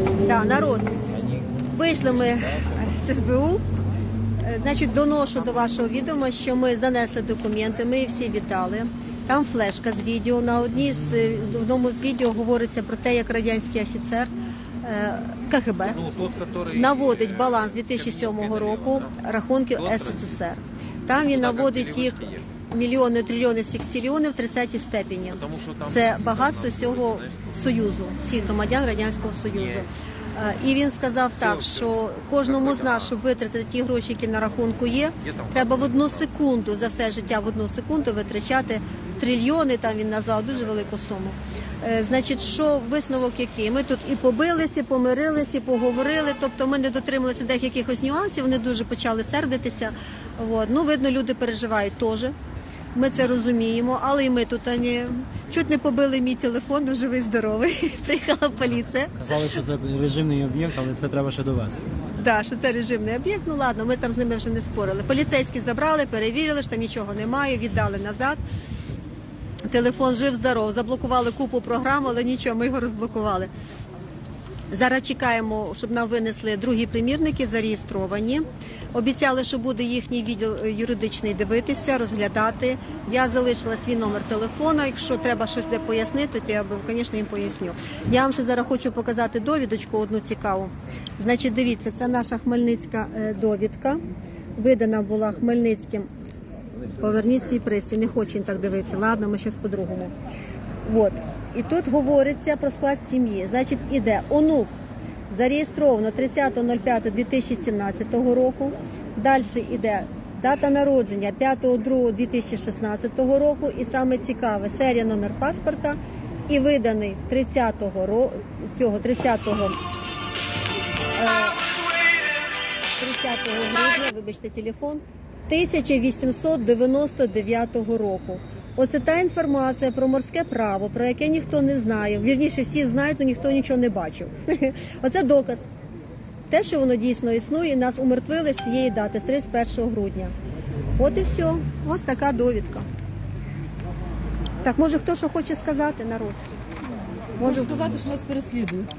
щось. Да, народ. Вийшли ми з СБУ. Е, Значить, доношу до вашого відома, що ми занесли документи, ми їх всі віддали. Там флешка з відео. На одній з е, одному з відео говориться про те, як радянський офіцер е, КГБ Ну, наводить баланс 2007 року рахунків СССР. Там він наводить їх мільйони, трильйони, секстильйони в 30 степені. Тому що там Це багатство всього Союзу, всіх громадян Радянського Союзу. Е, І він сказав так, що кожному з нас, щоб витратити ті гроші, які на рахунку є, треба в одну секунду за все життя в одну секунду витрачати трильйони. Там він назвав дуже велику суму. Е, Значить, що висновок який? Ми тут і побилися, і помирилися, і поговорили. Тобто ми не дотрималися деяких якихось нюансів. Вони дуже почали сердитися. От. Ну, видно, люди переживають теж. Ми це розуміємо, але і ми тут ані чуть не побили мій телефон, ну живий здоровий. Приїхала поліція. Казали, що це режимний об'єкт, але це треба ще довести. Да, що це режимний об'єкт. Ну ладно, ми там з ними вже не спорили. Поліцейські забрали, перевірили, що там нічого немає, віддали назад. Телефон жив здоров, заблокували купу програм, але нічого, ми його розблокували. Зараз чекаємо, щоб нам винесли другі примірники, зареєстровані. Обіцяли, що буде їхній відділ е, юридичний дивитися, розглядати. Я залишила свій номер телефона. Якщо треба щось де пояснити, то я звісно, їм поясню. Я вам ще зараз хочу показати довідочку одну цікаву. Значить, дивіться, це наша хмельницька е, довідка. Видана була Хмельницьким. Поверніть свій пристрій, не хочу він так дивитися. Ладно, ми щось по-другому. От. І тут говориться про склад сім'ї. Значить, іде онук зареєстровано 30.05.2017 року. Далі іде дата народження 5.02.2016 року. І саме цікаве серія номер паспорта і виданий 30-го цього 30-го. е, 30 грудня, вибачте, телефон 1899 року. Оце та інформація про морське право, про яке ніхто не знає. Вірніше, всі знають, але ніхто нічого не бачив. Оце доказ. Те, що воно дійсно існує, нас умертвили з цієї дати, з 31 грудня. От і все. Ось така довідка. Так, може хто що хоче сказати, народ? Можу сказати, що нас переслідують.